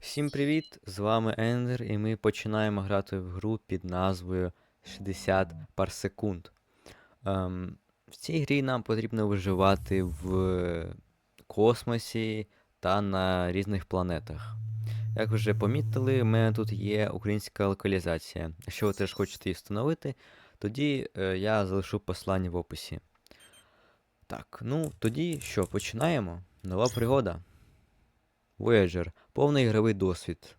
Всім привіт! З вами Ендер, і ми починаємо грати в гру під назвою 60 пар секунд. Ем, в цій грі нам потрібно виживати в космосі та на різних планетах. Як вже помітили, в мене тут є українська локалізація. Якщо ви теж хочете її встановити, тоді е, я залишу посилання в описі. Так, ну тоді що, починаємо? Нова пригода. Voyager. Повний ігровий досвід.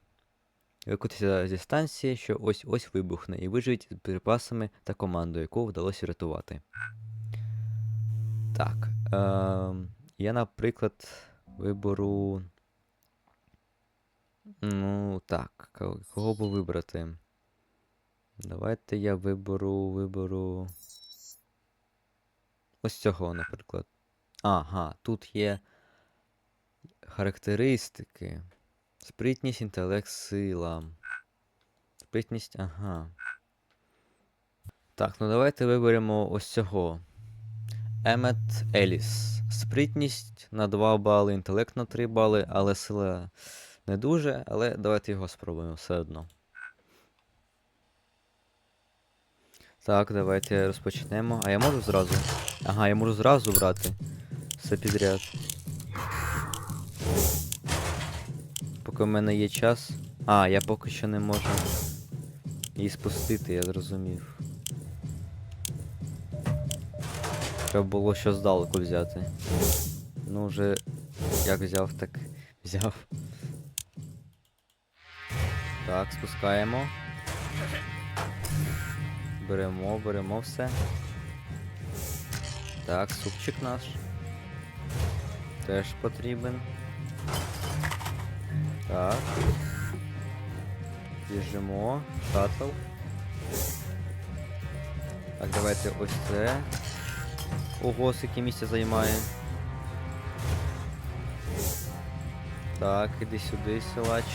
Викотися зі станції, що ось ось вибухне, і виживіть з припасами та командою, яку вдалося врятувати. Так. Е, я, наприклад, виберу. Ну, так. Кого би вибрати? Давайте я виберу, виберу. Ось цього, наприклад. Ага, тут є характеристики. Спритність, інтелект, сила. Спритність, ага. Так, ну давайте виберемо ось цього. Емет Еліс. Спритність на 2 бали, інтелект на 3 бали, але сила не дуже, але давайте його спробуємо все одно. Так, давайте розпочнемо. А я можу зразу? Ага, я можу зразу брати. Все підряд. Поки в мене є час. А, я поки що не можу її спустити, я зрозумів. Треба було що здалеку взяти. Ну вже як взяв, так взяв. Так, спускаємо. Беремо, беремо все. Так, супчик наш. Теж потрібен. Так. Біжимо. Шаттл. Так, давайте ось це. Ого, скільки місця займає. Так, іди сюди, силач.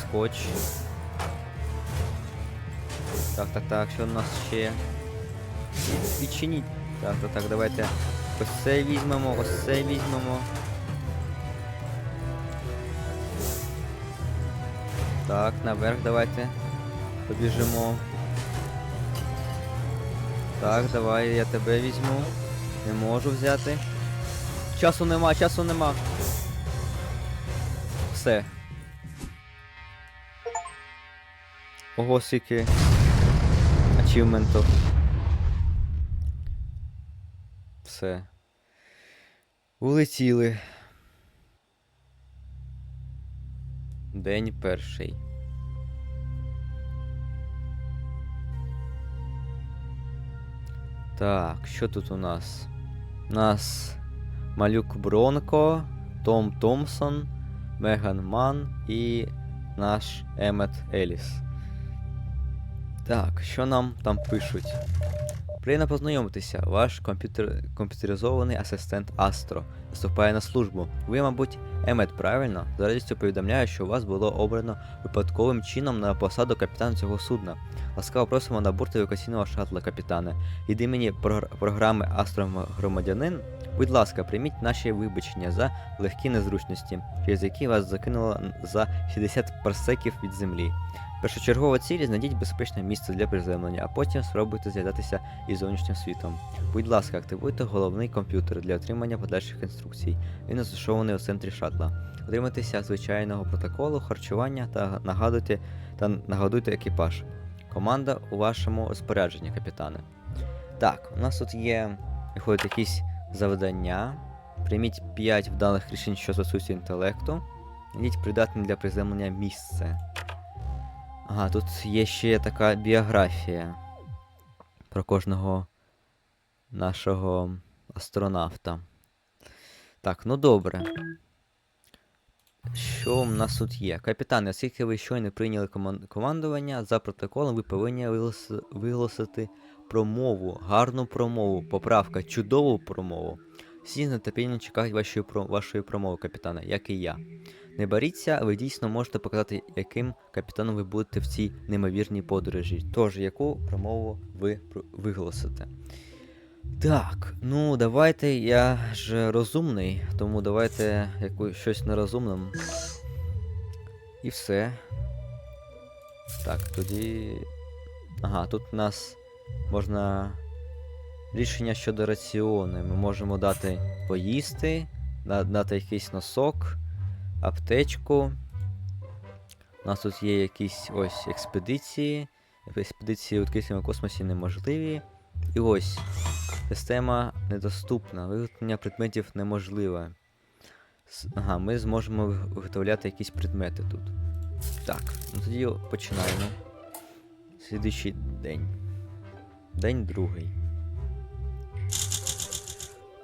Скотч. Так, так, так, що у нас ще? Відчиніть. Так, так, так, давайте ось це візьмемо, ось це візьмемо. Так, наверх давайте. Побіжимо. Так, давай, я тебе візьму. Не можу взяти. Часу нема, часу нема. Все. Ого, скільки ачівментів. Все. Улетіли. День перший. Так, що тут у нас? У нас Малюк Бронко, Том Томпсон, Меган Ман і наш Емет Еліс. Так, що нам там пишуть? Приємно познайомитися. Ваш комп'ютер... комп'ютеризований асистент Астро вступає на службу. Ви, мабуть, Емет, правильно? З радістю повідомляю, що вас було обрано випадковим чином на посаду капітана цього судна. Ласкаво просимо на борт евакуаційного шатла, капітане. Від імені прогр- програми Астро-громадянин, будь ласка, прийміть наші вибачення за легкі незручності, через які вас закинуло за 60 парсеків від землі. Першочергова ціль знайдіть безпечне місце для приземлення, а потім спробуйте зв'язатися із зовнішнім світом. Будь ласка, активуйте головний комп'ютер для отримання подальших інструкцій. Він розташований у центрі шатла. Дотримуйтеся звичайного протоколу, харчування та нагадуйте та нагадуйте екіпаж. Команда у вашому розпорядженні, капітане. Так, у нас тут є виходить якісь завдання. Прийміть 5 вдалих рішень, що стосуються інтелекту. Знайдіть придатне для приземлення місце. Ага, тут є ще така біографія про кожного нашого астронавта. Так, ну добре. Що в нас тут є? Капітане, оскільки ви щойно прийняли коман- командування, за протоколом ви повинні виголос- виголосити промову, гарну промову, поправка, чудову промову. Всі з нетерпінням чекають вашої, вашої промови, капітане, як і я. Не боріться, ви дійсно можете показати, яким капітаном ви будете в цій неймовірній подорожі. Тож, яку промову ви виголосите. Так, ну давайте я ж розумний, тому давайте яку щось нерозумним. І все. Так, тоді. Ага, тут у нас можна. Рішення щодо раціону. Ми можемо дати поїсти, да- дати якийсь носок, аптечку. У нас тут є якісь ось експедиції. Експедиції у відкритому космосі неможливі. І ось. Система недоступна, виготовлення предметів неможливе. Ага, ми зможемо виготовляти якісь предмети тут. Так, ну тоді починаємо. Слідуючий день. День другий.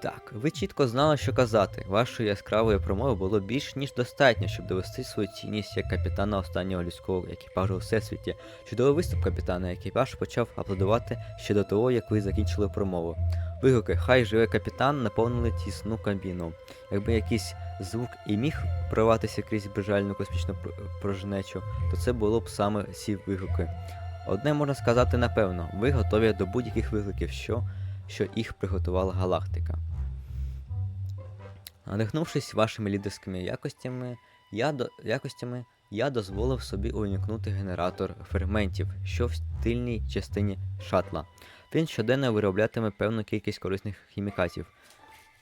Так, ви чітко знали, що казати. Вашої яскравої промови було більш ніж достатньо, щоб довести свою цінність як капітана останнього людського екіпажу у всесвіті. Чудовий виступ капітана, екіпаж почав аплодувати ще до того, як ви закінчили промову. Вигуки Хай живе капітан наповнили тісну кабіну. Якби якийсь звук і міг прорватися крізь безжальну космічну пр- порожнечу, то це було б саме ці вигуки. Одне можна сказати напевно, ви готові до будь-яких викликів, що, що їх приготувала галактика. Надихнувшись вашими лідерськими якостями, я, до, якостями, я дозволив собі увімкнути генератор ферментів, що в тильній частині шатла. Він щоденно вироблятиме певну кількість корисних хімікатів.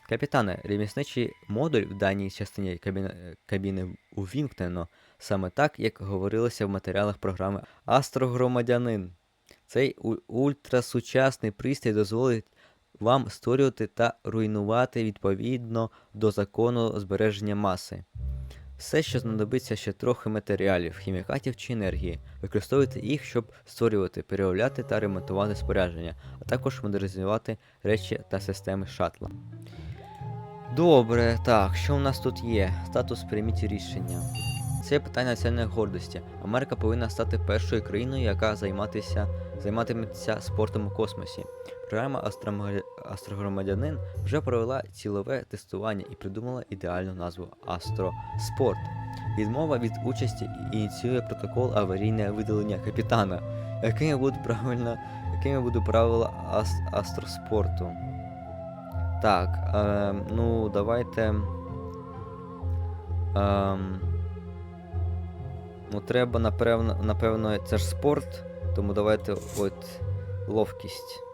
Капітане, ремісничий модуль в даній частині кабіни, кабіни увімкнено саме так, як говорилося в матеріалах програми Астрогромадянин. Цей ультрасучасний пристрій дозволить вам створювати та руйнувати відповідно до закону збереження маси. Все, що знадобиться ще трохи матеріалів, хімікатів чи енергії, використовуйте їх, щоб створювати, переробляти та ремонтувати спорядження, а також модернізувати речі та системи шатла. Добре, так, що у нас тут є? Статус прийміть рішення. Це питання національної гордості. Америка повинна стати першою країною, яка займатися, займатиметься спортом у космосі. Програма Астрогромадянин вже провела цілове тестування і придумала ідеальну назву Астроспорт. Відмова від участі ініціює протокол аварійне видалення капітана. Якими будуть правильно, якими будуть правила ас- астроспорту? Так, е, ну давайте. Е, ну, треба, напевно, напевно, це ж спорт, тому давайте от ловкість.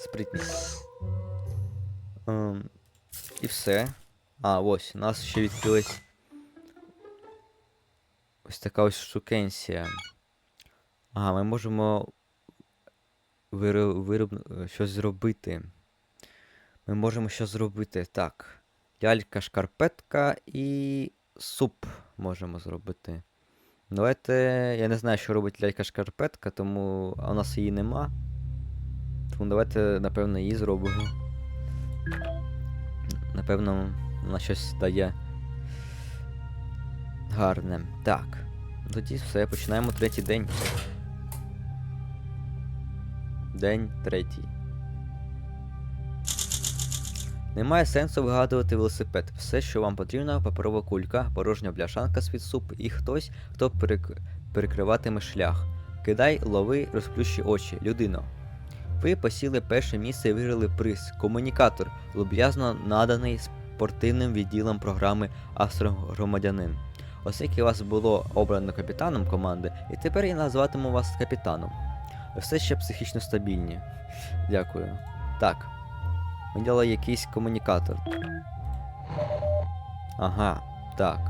Спритність. Ем, і все. А, ось, у нас ще відкрилась. Ось така ось штукенція. Ага, ми можемо вироб, вироб, щось зробити. Ми можемо щось зробити. Так. Лялька, шкарпетка і суп можемо зробити. Давайте. Я не знаю, що робить лялька шкарпетка, тому. А у нас її нема. Тому давайте, напевно, її зробимо. Напевно, вона щось дає гарне. Так. Тоді все, починаємо третій день. День третій. Немає сенсу вигадувати велосипед. Все, що вам потрібно, паперова кулька, порожня бляшанка з-під супу і хтось, хто перек... перекриватиме шлях. Кидай, лови, розплющи очі, людино. Ви посіли перше місце і виграли приз. Комунікатор, люб'язно наданий спортивним відділом програми Астрогромадянин. Оскільки вас було обрано капітаном команди, і тепер я назватиму вас капітаном. Все ще психічно стабільні. Дякую. Так. Ми дали якийсь комунікатор. Ага, так.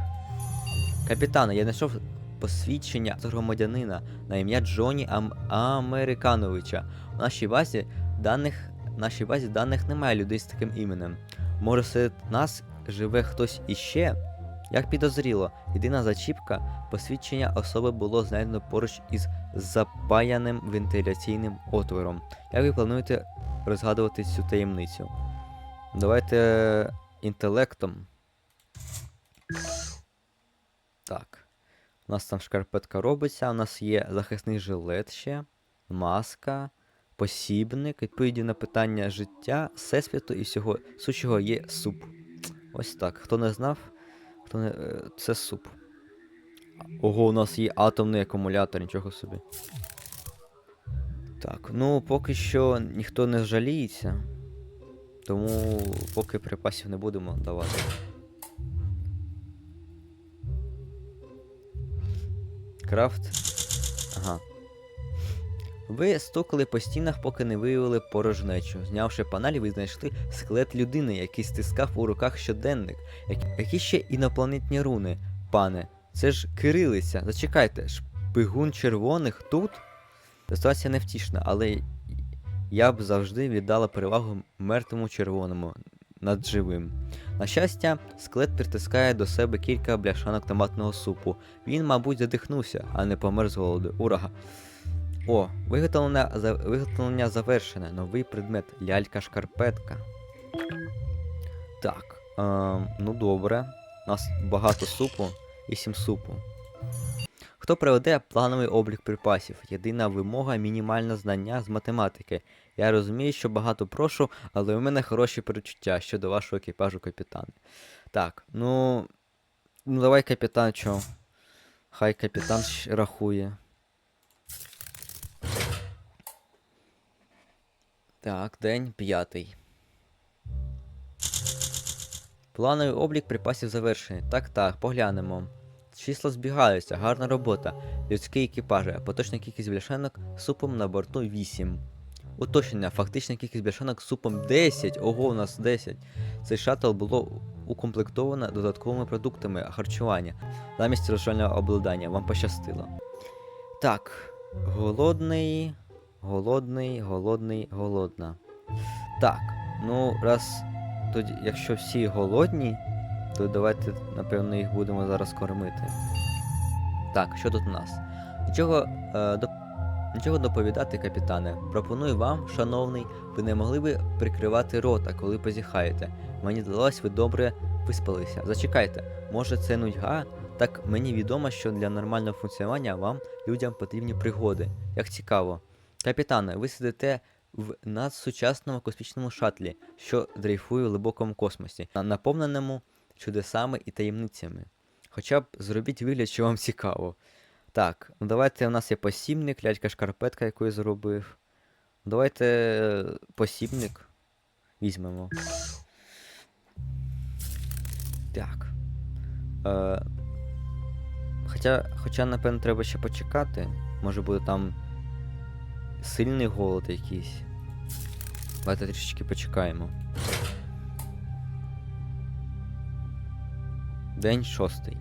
Капітане, я знайшов посвідчення громадянина на ім'я Джоні Ам- Американовича. У нашій базі даних, нашій базі даних немає людей з таким іменем. Може, серед нас живе хтось іще? Як підозріло, єдина зачіпка посвідчення особи було знайдено поруч із запаяним вентиляційним отвором. Як ви плануєте розгадувати цю таємницю? Давайте інтелектом. Так. У нас там шкарпетка робиться, у нас є захисний жилет ще, маска, посібник, відповіді на питання життя, всесвіту і всього сущого є суп. Ось так. Хто не знав, хто не. е, Це суп. Ого, у нас є атомний акумулятор, нічого собі. Так, ну поки що ніхто не жаліється. Тому поки припасів не будемо давати. Крафт. Ага. Ви стукали по стінах, поки не виявили порожнечу. Знявши панель, ви знайшли скелет людини, який стискав у руках щоденник. Які, ще інопланетні руни, пане? Це ж кирилиця. Зачекайте, шпигун червоних тут? Ситуація невтішна, але я б завжди віддала перевагу мертвому червоному над живим. На щастя, скелет притискає до себе кілька бляшанок томатного супу. Він, мабуть, задихнувся, а не помер з голоду. Ура! О, виготовлення, виготовлення завершене. Новий предмет лялька-шкарпетка. Так, е, ну добре. У нас багато супу і сім супу. Хто проведе плановий облік припасів? Єдина вимога мінімальне знання з математики. Я розумію, що багато прошу, але у мене хороші перечуття щодо вашого екіпажу капітан. Так, ну. Ну давай капітан чо. Хай капітан рахує. Так, день п'ятий. Плановий облік припасів завершений. Так, так, поглянемо. Числа збігаються, гарна робота. Людський екіпаж, поточна кількість бляшанок з супом на борту 8. Уточнення, фактична кількість бляшанок супом 10. Ого, у нас 10. Цей шаттл було укомплектовано додатковими продуктами харчування замість розважального обладнання. Вам пощастило. Так, голодний, голодний, голодний, голодна. Так, ну раз тоді, якщо всі голодні, то давайте, напевно, їх будемо зараз кормити. Так, що тут у нас? Нічого, е. Нічого доповідати, капітане. Пропоную вам, шановний, ви не могли би прикривати рота, коли позіхаєте. Мені здалось, ви добре виспалися. Зачекайте, може це нудьга? Так мені відомо, що для нормального функціонування вам, людям, потрібні пригоди. Як цікаво. Капітане, ви сидите в надсучасному космічному шатлі, що дрейфує в глибокому космосі, наповненому чудесами і таємницями. Хоча б зробіть вигляд, що вам цікаво. Так, ну давайте у нас є посібник, лялька шкарпетка, яку я зробив. Давайте е, посібник візьмемо. Так. Е, хоча, хоча, напевно, треба ще почекати. Може буде там сильний голод якийсь. Давайте трішечки почекаємо. День шостий.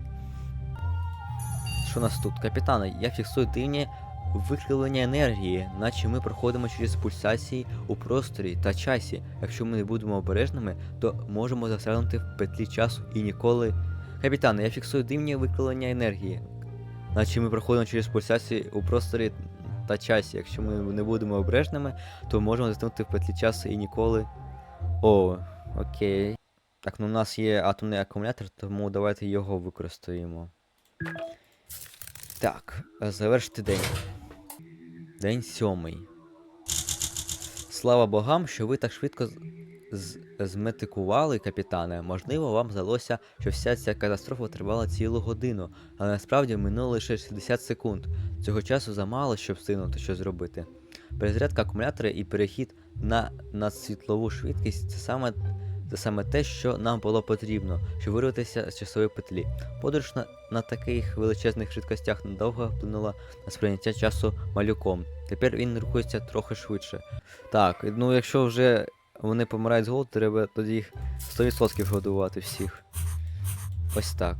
Що нас тут? Капітане, я фіксую дивні викривлення енергії, наче ми проходимо через пульсації у просторі та часі. Якщо ми не будемо обережними, то можемо застрягнути в петлі часу і ніколи. Капітане, я фіксую дивні викривлення енергії, наче ми проходимо через пульсації у просторі та часі. Якщо ми не будемо обережними, то можемо застрягнути в петлі часу і ніколи. О, окей. Так, ну у нас є атомний акумулятор, тому давайте його використаємо. Так, е, завершити день. День сьомий. Слава богам, що ви так швидко зметикували, капітане. Можливо, вам здалося, що вся ця катастрофа тривала цілу годину, але насправді минуло лише 60 секунд. Цього часу замало, щоб встигнути щось зробити. Перезарядка акумулятора і перехід на надсвітлову швидкість це саме, це саме те, що нам було потрібно, щоб вирватися з часової петлі. Подорож на, на таких величезних швидкостях надовго вплинула на сприйняття часу малюком. Тепер він рухається трохи швидше. Так, ну якщо вже вони помирають з голоду, треба тоді їх 100% годувати всіх. Ось так.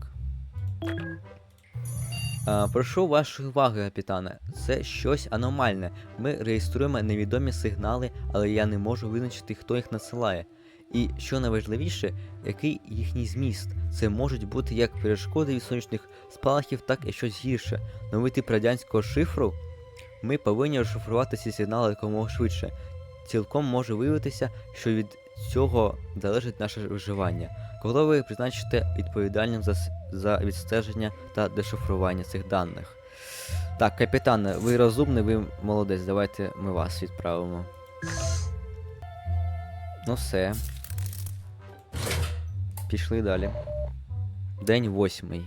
А, прошу вашої уваги, капітане. Це щось аномальне. Ми реєструємо невідомі сигнали, але я не можу визначити, хто їх надсилає. І що найважливіше, який їхній зміст. Це можуть бути як перешкоди від сонячних спалахів, так і щось гірше. Новий тип радянського шифру. Ми повинні розшифрувати ці сигнали якомога швидше. Цілком може виявитися, що від цього залежить наше виживання. Коли ви призначите відповідальним за, за відстеження та дешифрування цих даних. Так, капітане, ви розумний, ви молодець, давайте ми вас відправимо. Ну все. Пішли далі. День восьмий.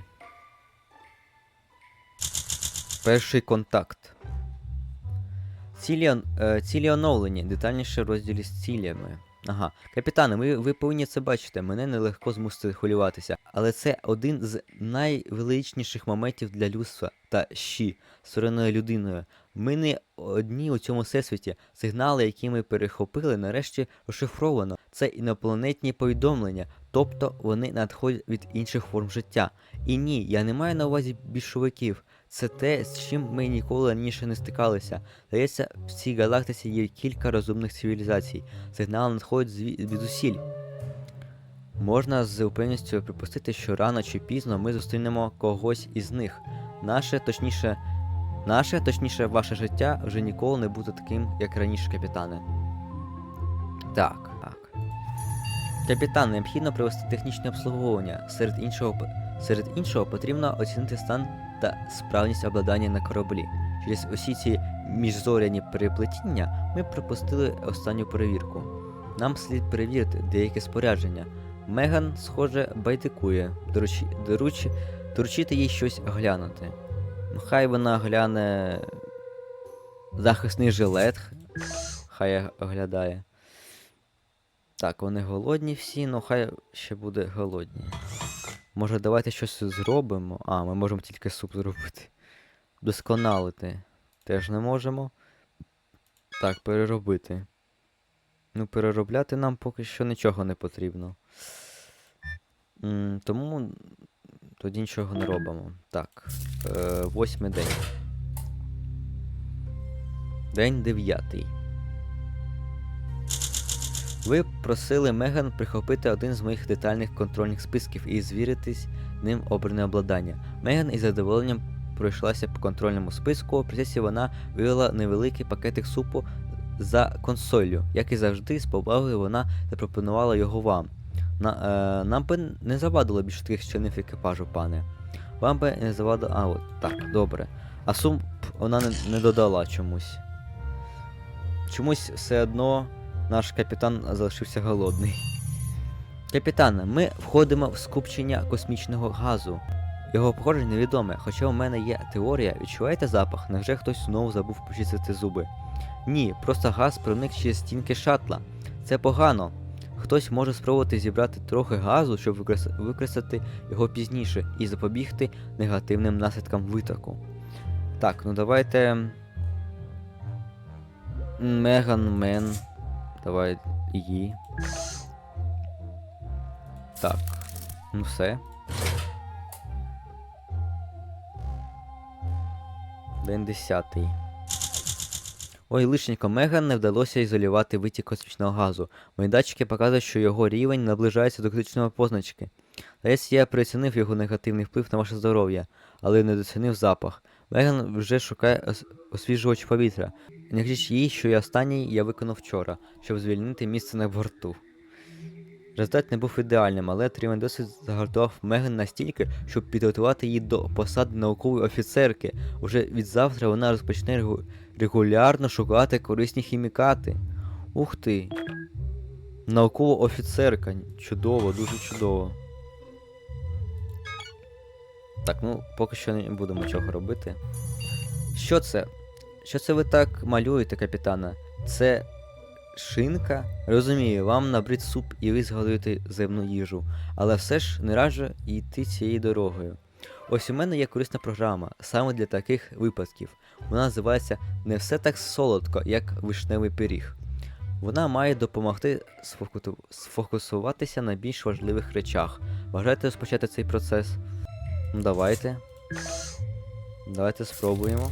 Перший контакт. Цілі, е, цілі оновлені, детальніше розділі з цілями. Ага. Капітане, ви, ви повинні це бачити. Мене нелегко змусити хвилюватися. Але це один з найвеличніших моментів для людства та щі, створеною людиною. Ми не одні у цьому всесвіті. Сигнали, які ми перехопили, нарешті розшифровано. Це інопланетні повідомлення, тобто вони надходять від інших форм життя. І ні, я не маю на увазі більшовиків. Це те, з чим ми ніколи раніше не стикалися. Здається, в цій галактиці є кілька розумних цивілізацій. Сигнали надходять зві- звідусіль. Можна з упевненістю припустити, що рано чи пізно ми зустрінемо когось із них. Наше, точніше, наше, точніше, ваше життя вже ніколи не буде таким, як раніше, капітане. Так. Капітан, необхідно провести технічне обслуговування. Серед іншого, серед іншого потрібно оцінити стан та справність обладнання на кораблі. Через усі ці міжзоряні переплетіння ми пропустили останню перевірку. Нам слід перевірити деяке спорядження. Меган, схоже, байдикує. Доручі, доруч, доручити їй щось глянути. Ну, Хай вона гляне захисний жилет, хай оглядає. Так, вони голодні всі, ну хай ще буде голодні. Може, давайте щось зробимо. А, ми можемо тільки суп зробити. Досконалити. Теж не можемо. Так, переробити. Ну, переробляти нам поки що нічого не потрібно. М, тому тоді нічого не робимо. Так. Е, восьмий день. День дев'ятий. Ви просили Меган прихопити один з моїх детальних контрольних списків і звіритись ним обране обладнання. Меган із задоволенням пройшлася по контрольному списку. Процесі вона вивела невеликий пакетик супу за консолью. Як і завжди, з повагою вона запропонувала його вам. На, е, нам би не завадило більше таких членів екіпажу, пане. Вам би не завадило. А, от, так, добре. А сум вона не, не додала чомусь. Чомусь все одно наш капітан залишився голодний. Капітане, ми входимо в скупчення космічного газу. Його походження невідоме, хоча у мене є теорія, відчуваєте запах? Невже хтось знову забув почистити зуби? Ні, просто газ проник через стінки шатла. Це погано. Хтось може спробувати зібрати трохи газу, щоб використати його пізніше і запобігти негативним наслідкам витоку. Так, ну давайте. Меган Мен. Давай її. Так. Ну все. День десятий. Ой, лишенько, Меган не вдалося ізолювати витік космічного газу. Мої датчики показують, що його рівень наближається до критичної позначки. Здається, я переоцінив його негативний вплив на ваше здоров'я, але недооцінив запах. Меган вже шукає ос- освіжувач повітря. Не їй, що я останній я виконав вчора, щоб звільнити місце на борту. Результат не був ідеальним, але отриманий досвід загартував Меган настільки, щоб підготувати її до посади наукової офіцерки. Уже від завтра вона розпочне регу- регулярно шукати корисні хімікати. Ух ти. Наукова офіцерка. Чудово, дуже чудово. Так, ну поки що не будемо чого робити. Що це? Що це ви так малюєте, капітана? Це шинка? Розумію, вам набрид суп і ви згадуєте земну їжу, але все ж не раджу йти цією дорогою. Ось у мене є корисна програма саме для таких випадків. Вона називається Не все так солодко, як вишневий пиріг. Вона має допомогти сфокусуватися на більш важливих речах. Бажаєте розпочати цей процес? Ну, давайте. Давайте спробуємо.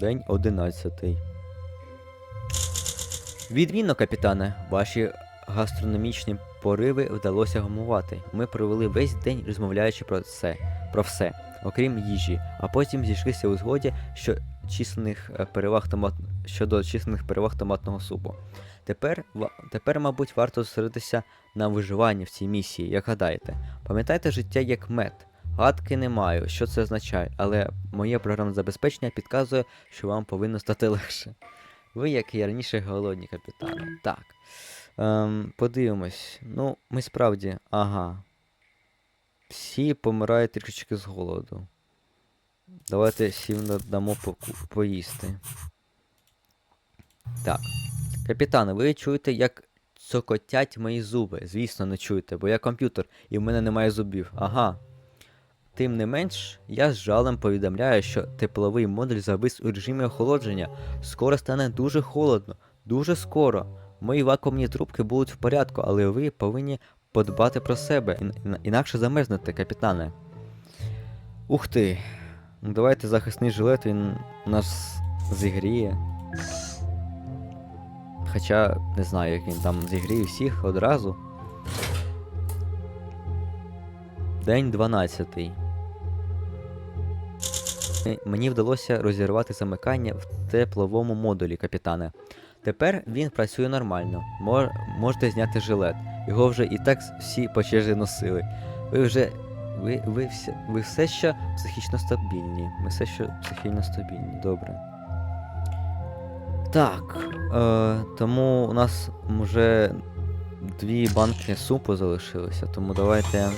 День одинадцятий. Відмінно, капітане, ваші гастрономічні пориви вдалося гамувати. Ми провели весь день розмовляючи про це, про все, окрім їжі, а потім зійшлися у згоді що численних е, переваг томат... щодо численних переваг томатного супу. Тепер, ва- тепер, мабуть, варто зосередитися на виживанні в цій місії, як гадаєте. Пам'ятайте життя як мед. Гадки не маю, що це означає, але моє програмне забезпечення підказує, що вам повинно стати легше. Ви, як і раніше, голодні, капітане. Так. Ем, подивимось. Ну, ми справді. Ага. Всі помирають трішечки з голоду. Давайте всім дамо по- поїсти. Так. Капітане, ви чуєте, як цокотять мої зуби? Звісно, не чуєте, бо я комп'ютер і в мене немає зубів. Ага. Тим не менш, я з жалем повідомляю, що тепловий модуль завис у режимі охолодження. Скоро стане дуже холодно, дуже скоро. Мої вакуумні трубки будуть в порядку, але ви повинні подбати про себе, ін- ін- інакше замерзнете, капітане. Ух ти. Ну давайте захисний жилет, він нас зігріє. Хоча не знаю, як він там зігріє всіх одразу. День 12. Мені вдалося розірвати замикання в тепловому модулі, капітане. Тепер він працює нормально. Мор... Можете зняти жилет. Його вже і так всі по черзі носили. Ви вже. Ви, ви, все, ви все ще психічно стабільні. Ми все ще психічно стабільні. Добре. Так. Е, тому у нас вже дві банки супу залишилися, тому давайте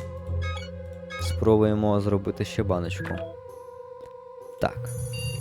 спробуємо зробити ще баночку. Так.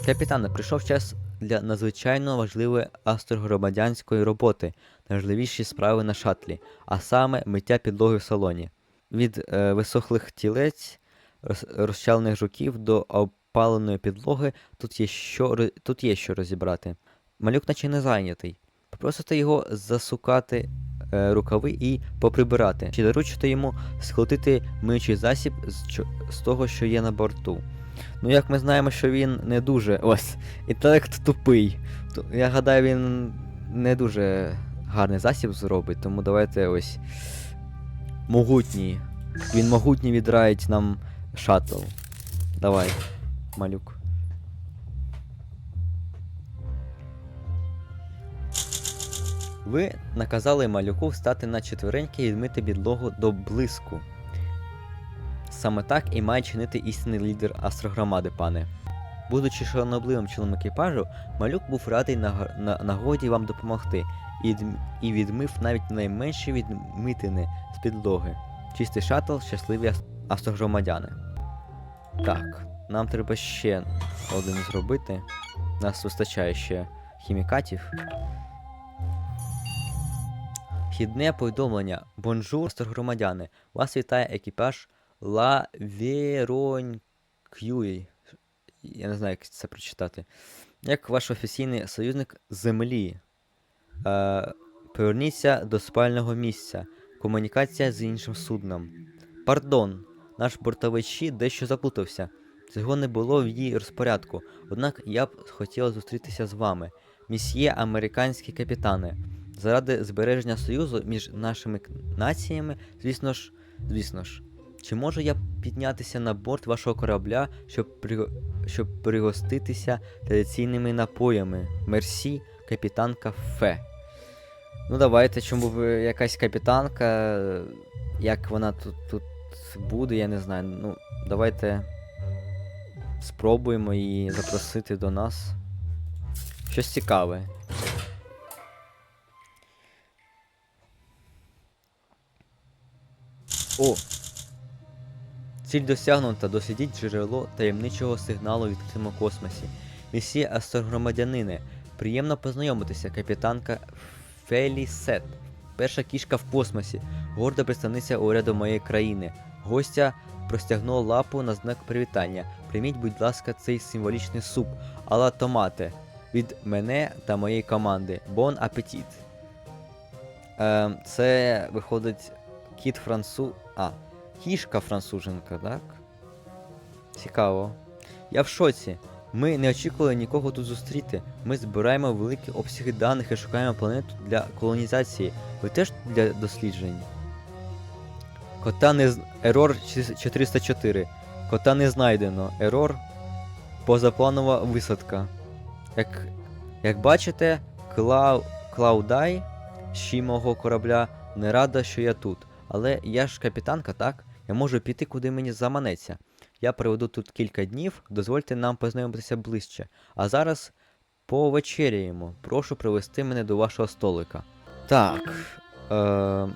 Капітане, прийшов час для надзвичайно важливої астрогромадянської роботи, найважливіші справи на шатлі, а саме миття підлоги в салоні. Від е, висохлих тілець, роз, розчалених жуків до опаленої підлоги тут є що, тут є що розібрати. Малюк наче не зайнятий. Попросите його засукати е, рукави і поприбирати, чи доручите йому схватити миючий засіб з, з того, що є на борту. Ну, як ми знаємо, що він не дуже. Ось, інтелект тупий. Я гадаю, він не дуже гарний засіб зробить, тому давайте ось. Могутній. Він могутній відраїть нам шаттл. Давай, малюк. Ви наказали малюку встати на четвереньки і відмити підлогу до блиску. Саме так і має чинити істинний лідер астрогромади, пане. Будучи шанобливим членом екіпажу, малюк був радий на, на, нагоді вам допомогти і, і відмив навіть найменші відмитини з підлоги. Чистий шаттл, щасливі астрогромадяни. Так, нам треба ще один зробити. Нас вистачає ще хімікатів. Вхідне повідомлення. Бонжур, астрогромадяни. Вас вітає екіпаж Ла Веронькюй. Я не знаю, як це прочитати. Як ваш офіційний союзник Землі. Е, поверніться до спального місця. Комунікація з іншим судном. Пардон, наш бортовий щит дещо заплутався. Цього не було в її розпорядку. Однак я б хотіла зустрітися з вами, місьє американські капітани. Заради збереження союзу між нашими націями, звісно ж, звісно ж. Чи можу я піднятися на борт вашого корабля, щоб, при... щоб пригоститися традиційними напоями? Мерсі, капітанка Фе. Ну давайте, чому б якась капітанка, як вона тут, тут буде, я не знаю. Ну, давайте спробуємо її запросити до нас. Щось цікаве. О! Ціль досягнута, дослідіть джерело таємничого сигналу у відкритому космосі. Місія астрогромадянини. Приємно познайомитися, капітанка Фелісет. Перша кішка в космосі, горда представниця уряду моєї країни. Гостя простягнула лапу на знак привітання. Прийміть, будь ласка, цей символічний суп, ала томате. Від мене та моєї команди. Бон апетіт. Е, це виходить кіт француз. А, кішка француженка, так? Цікаво. Я в шоці. Ми не очікували нікого тут зустріти. Ми збираємо великі обсяги даних і шукаємо планету для колонізації. Ви теж для досліджень. Кота не з... Ерор 404. Кота не знайдено. Ерор позапланова висадка. Як, як бачите, Клау... Клаудай, ще мого корабля, не рада, що я тут. Але я ж капітанка, так? Я можу піти, куди мені заманеться. Я проведу тут кілька днів, дозвольте нам познайомитися ближче. А зараз повечеряємо. Прошу привести мене до вашого столика. Так. Е,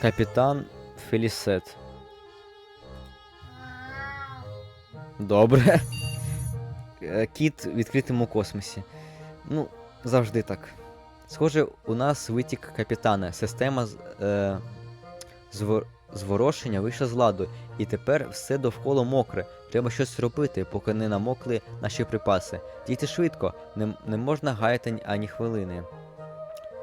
капітан Фелісет. Добре. Е, Кіт в відкритому космосі. Ну, завжди так. Схоже, у нас витік капітана. Система з, е, звор, зворошення вийшла з ладу, і тепер все довкола мокре. Треба щось робити, поки не намокли наші припаси. Дійте швидко, не, не можна гаяти ані хвилини.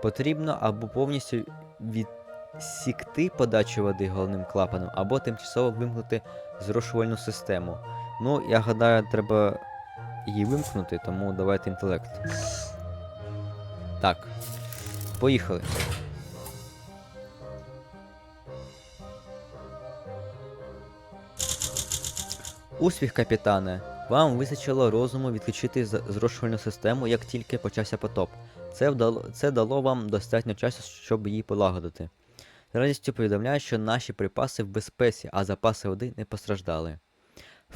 Потрібно або повністю відсікти подачу води головним клапаном, або тимчасово вимкнути зрошувальну систему. Ну, я гадаю, треба її вимкнути, тому давайте інтелект. Так. Поїхали. Успіх, капітане. Вам вистачило розуму відключити зрошувальну систему, як тільки почався потоп. Це, вдало, це дало вам достатньо часу, щоб її полагодити. З радістю повідомляю, що наші припаси в безпеці, а запаси води не постраждали.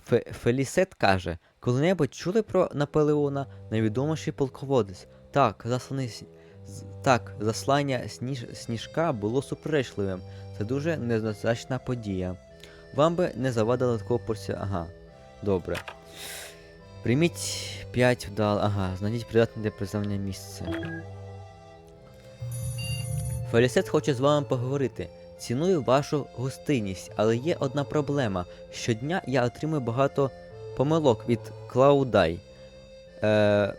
Фе- Фелісет каже: коли-небудь чули про Наполеона, найвідоміший полководець. Так, засланий, так, заслання сніж, сніжка було суперечливим. Це дуже незначна подія. Вам би не завадила такого порція. Ага, добре. Прийміть 5 вдал. Ага, знайдіть придатне для признання місце. Фелісет хоче з вами поговорити. Ціную вашу гостинність, але є одна проблема. Щодня я отримую багато помилок від Клаудай. Е,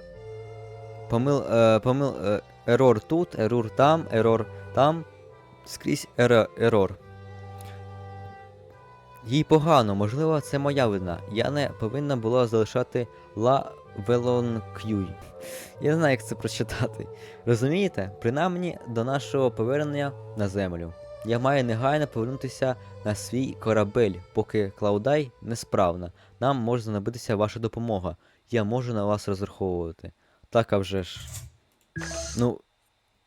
помил, е, помил, е, ерор тут, ерор там, ерор там. Скрізь ере- ерор. Їй погано, можливо, це моя вина. Я не повинна була залишати Ла Велонкюй. Я не знаю, як це прочитати. Розумієте? Принаймні до нашого повернення на землю. Я маю негайно повернутися на свій корабель, поки Клаудай несправна. Нам може знадобитися ваша допомога. Я можу на вас розраховувати. Так, а вже ж. Ну.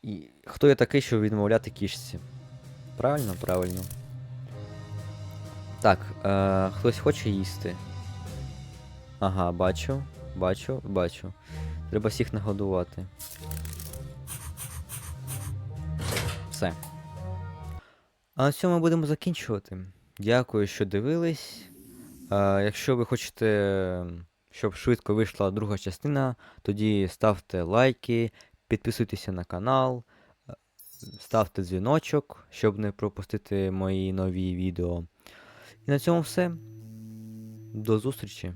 І... Хто я такий, щоб відмовляти кішці? Правильно, правильно. Так, е, хтось хоче їсти. Ага, бачу, бачу, бачу. Треба всіх нагодувати. Все. А на цьому ми будемо закінчувати. Дякую, що дивились. Е, якщо ви хочете, щоб швидко вийшла друга частина, тоді ставте лайки, підписуйтеся на канал, е, ставте дзвіночок, щоб не пропустити мої нові відео. І на цьому все. До зустрічі!